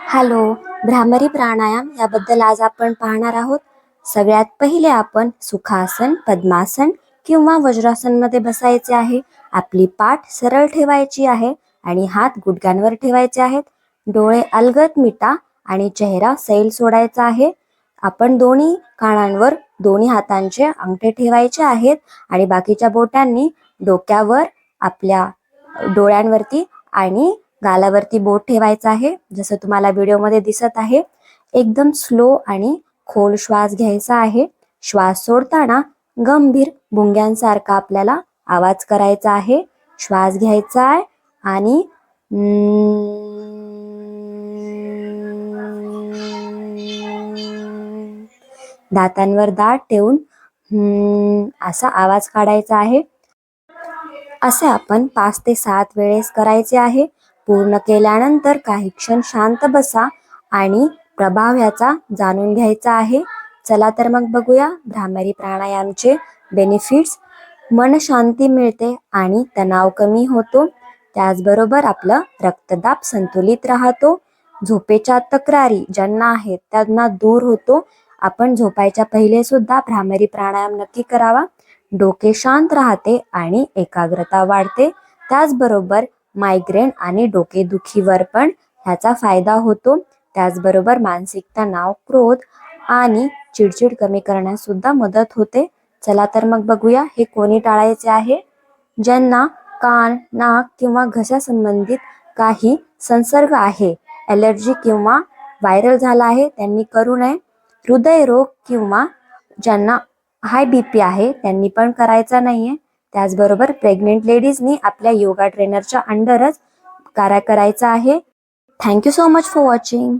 Hello bhramari प्राणायाम याबद्दल आज आपण पाहणार आहोत. सगळ्यात पहिले आपण सुखासन पद्मासन किंवा वज्रासनमध्ये बसायचे आहे. आपली पाठ सरळ ठेवायची आहे आणि हात गुडघ्यांवर ठेवायचे आहेत. डोळे अलगद मिटा आणि चेहरा सैल सोडायचा आहे. आपण दोन्ही कानांवर दोन्ही हातांचे अंगठे ठेवायचे आहेत आणि बाकीच्या बोटांनी डोक्यावर आपल्या डोळ्यांवरती आणि गालावरती बोट ठेवायचं आहे. जसं तुम्हाला व्हिडिओमध्ये दिसत आहे एकदम स्लो आणि खोल श्वास घ्यायचा आहे. श्वास सोडताना गंभीर भुंग्यांसारखा आपल्याला आवाज करायचा आहे. श्वास घ्यायचा आहे आणि दातांवर दात ठेवून असा आवाज काढायचा आहे. असे आपण पाच ते सात वेळेस करायचे आहे. पूर्ण केल्यानंतर काही क्षण शांत बसा आणि प्रभाव ह्याचा जाणून घ्यायचा आहे. चला तर मग बघूया भ्रामरी प्राणायामचे बेनिफिट्स मन शांती मिळते आणि तणाव कमी होतो. त्याचबरोबर आपलं रक्तदाब संतुलित राहतो. झोपेच्या तक्रारी ज्यांना आहेत त्यांना दूर होतो. आपण झोपायच्या पहिले सुद्धा भ्रामरी प्राणायाम नक्की करावा. डोके शांत राहते आणि एकाग्रता वाढते. त्याचबरोबर मायग्रेन आणि डोकेदुखीवर पण ह्याचा फायदा होतो. त्याचबरोबर मानसिक तणाव क्रोध आणि चिडचिड कमी करण्यास सुद्धा मदत होते. चला तर मग बघूया हे कोणी टाळायचे आहे? ज्यांना कान नाक किंवा घशा संबंधित काही संसर्ग आहे ॲलर्जी किंवा व्हायरल झाला आहे त्यांनी करू नये. हृदयरोग किंवा ज्यांना हाय बी पी आहे त्यांनी पण करायचा नाही आहे त्याचबरोबर प्रेग्नेंट लेडीजनी आपल्या योगा ट्रेनरच्या अंडरच कार्य करायचं आहे. Thank you so much for watching